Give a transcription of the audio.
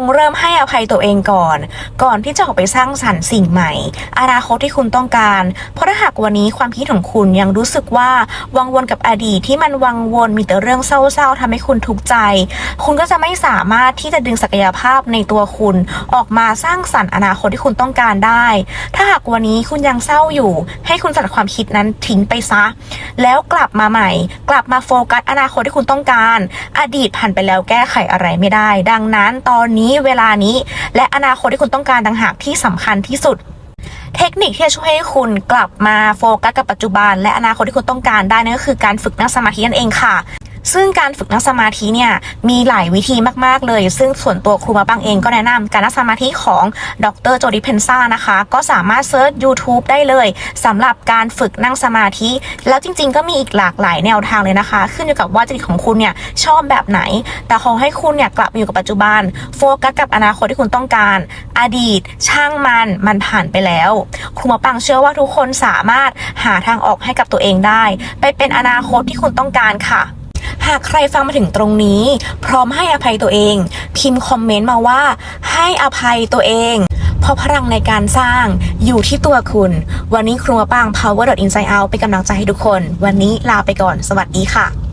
งเริ่มให้อภัยตัวเองก่อน ก่อนที่จะออกไปสร้างสรรค์สิ่งใหม่ อนาคตที่คุณต้องการ เพราะถ้าหากวันนี้ความคิดของคุณยังรู้สึกว่าวังวนกับอดีตที่มันวังวนมีแต่เรื่องเศร้าๆทำให้คุณทุกข์ใจ คุณก็จะไม่สามารถที่จะดึงศักยภาพในตัวคุณออกมาสร้างสรรค์อนาคตที่คุณต้องการได้ ถ้าหากวันนี้คุณยังเศร้าอยู่ ให้คุณตัดความคิดนั้นทิ้งไปซะ แล้วกลับมาใหม่ กลับมาโฟกัสอนาคตที่คุณต้องการ อดีตผ่านไปแล้วแก้ไขอะไรไม่ได้ ดังนั้นตอนนี้เวลานี้ และอนาคตที่คุณต้องการต่างหากที่สำคัญที่สุด เทคนิคที่จะช่วยให้คุณกลับมาโฟกัสกับปัจจุบัน และอนาคตที่คุณต้องการได้นั่นก็คือการฝึกนั่งสมาธินั่นเองค่ะ ซึ่งการฝึกนั่งสมาธิเนี่ยมีหลายวิธีมากๆเลย ซึ่งส่วนตัวครูมาปังเองก็แนะนำการนั่งสมาธิของดรโจดิเพนซ่านะคะ ก็สามารถเซิร์ช YouTube ได้เลยสำหรับการฝึกนั่งสมาธิ แล้วจริง ๆ ก็มีอีกหลากหลายแนวทางเลยนะคะ ขึ้นอยู่กับว่าจิตของคุณเนี่ยชอบแบบไหน แต่ขอให้คุณเนี่ยกลับมาอยู่กับปัจจุบัน โฟกัสกับอนาคตที่คุณต้องการ อดีต ช่างมันมันผ่านไปแล้ว ครูมาปังเชื่อว่าทุกคนสามารถหาทางออกให้กับตัวเองได้ ไปเป็นอนาคตที่คุณต้องการค่ะ หากใครฟังมาถึงตรงนี้ พร้อมให้อภัยตัวเอง พิมพ์คอมเมนต์มาว่า ให้อภัยตัวเองเพราะพลังในการสร้างอยู่ที่ตัวคุณ วันนี้ครูมาปัง power inside out เป็นกำลังใจให้ทุกคน วันนี้ลาไปก่อน สวัสดีค่ะ